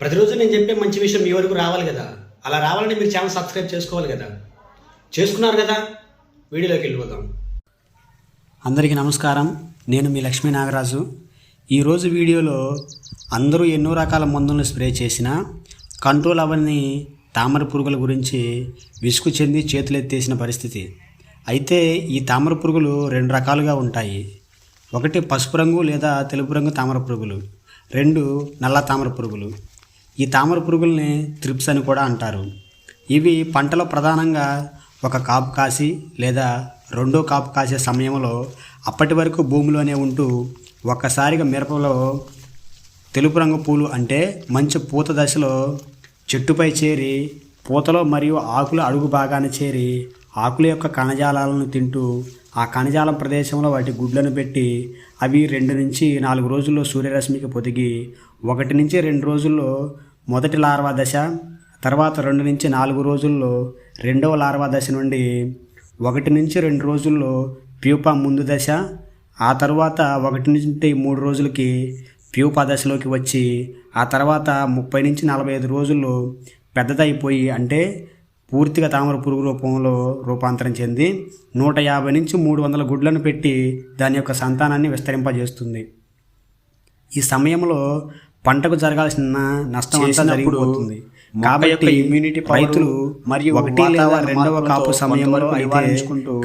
ప్రతిరోజు నేను చెప్పే మంచి విషయం మీ వరకు రావాలి కదా. అలా రావాలంటే మీరు ఛానల్ సబ్స్క్రైబ్ చేసుకోవాలి కదా. చేసుకున్నారు కదా? వీడియోలోకి వెళ్ళిపోదాం. అందరికీ నమస్కారం. నేను మీ లక్ష్మీ నాగరాజు. ఈరోజు వీడియోలో అందరూ ఎన్నో రకాల మందులను స్ప్రే చేసినా కంట్రోల్ అవ్వని తామర పురుగుల గురించి విసుగు చెంది చేతులెత్తేసిన పరిస్థితి. అయితే ఈ తామర పురుగులు రెండు రకాలుగా ఉంటాయి. ఒకటి పసుపు రంగు లేదా తెలుపు రంగు తామర పురుగులు. రెండు నల్ల తామర పురుగులు. ఈ తామర పురుగుల్ని త్రిప్స్ అని కూడా అంటారు. ఇవి పంటలో ప్రధానంగా ఒక కాపు కాసి లేదా రెండో కాపు కాసే సమయంలో అప్పటి వరకు భూమిలోనే ఉంటూ ఒక్కసారిగా మిరపలో తెలుపు రంగు పూలు అంటే మంచి పూత దశలో చెట్టుపై చేరి పూతలో మరియు ఆకుల అడుగు భాగాన చేరి ఆకుల యొక్క కణజాలాలను తింటూ ఆ కణజాలం ప్రదేశంలో వాటి గుడ్లను పెట్టి అవి రెండు నుంచి నాలుగు రోజుల్లో సూర్యరశ్మికి పొదిగి ఒకటి నుంచి రెండు రోజుల్లో మొదటి లార్వా దశ తర్వాత రెండు నుంచి నాలుగు రోజుల్లో రెండవ లార్వా దశ నుండి ఒకటి నుంచి రెండు రోజుల్లో ప్యూపా ముందు దశ ఆ తర్వాత ఒకటి నుంచి మూడు రోజులకి ప్యూపా దశలోకి వచ్చి ఆ తర్వాత ముప్పై నుంచి నలభై ఐదు రోజుల్లో పెద్దదైపోయి అంటే పూర్తిగా తామర పురుగు రూపంలో రూపాంతరం చెంది నూట యాభై నుంచి మూడు వందల గుడ్లను పెట్టి దాని యొక్క సంతానాన్ని విస్తరింపజేస్తుంది. ఈ సమయంలో పంటకు జరగాల్సిన నష్టం అంతా జరిగిపోతుంది. కాబట్టి ఇమ్యూనిటీ రైతులు మరియు ఒకటి లేదా రెండవ కాపు సమయంలో అయితే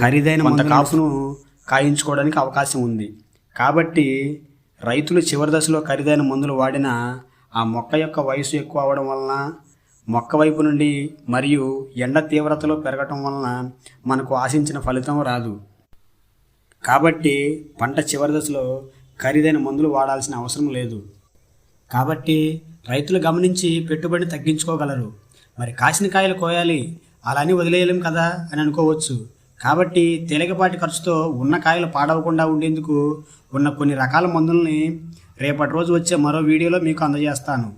ఖరీదైన కొంత కాపును కాయించుకోవడానికి అవకాశం ఉంది. కాబట్టి రైతులు చివరి దశలో ఖరీదైన మందులు వాడిన ఆ మొక్క యొక్క వయసు ఎక్కువ అవడం వలన మొక్క వైపు నుండి మరియు ఎండ తీవ్రతలో పెరగటం వలన మనకు ఆశించిన ఫలితం రాదు. కాబట్టి పంట చివరి దశలో ఖరీదైన మందులు వాడాల్సిన అవసరం లేదు. కాబట్టి రైతులు గమనించి పెట్టుబడిని తగ్గించుకోగలరు. మరి కాసిన కాయలు కోయాలి అలానే వదిలేయలేం కదా అని అనుకోవచ్చు. కాబట్టి తేలికపాటి ఖర్చుతో ఉన్న కాయలు పాడవకుండా ఉండేందుకు ఉన్న కొన్ని రకాల మందుల్ని రేపటి రోజు వచ్చే మరో వీడియోలో మీకు అందజేస్తాను.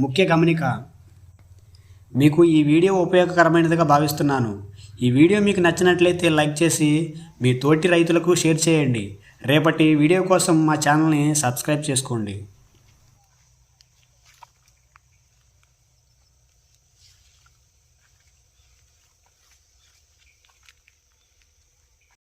ముఖ్య గమనిక మీకు ఈ వీడియో ఉపయోగకరమైనదిగా భావిస్తున్నాను. ఈ వీడియో మీకు నచ్చినట్లయితే లైక్ చేసి మీ తోటి రైతులకు షేర్ చేయండి. రేపటి వీడియో కోసం మా ఛానల్ని సబ్స్క్రైబ్ చేసుకోండి.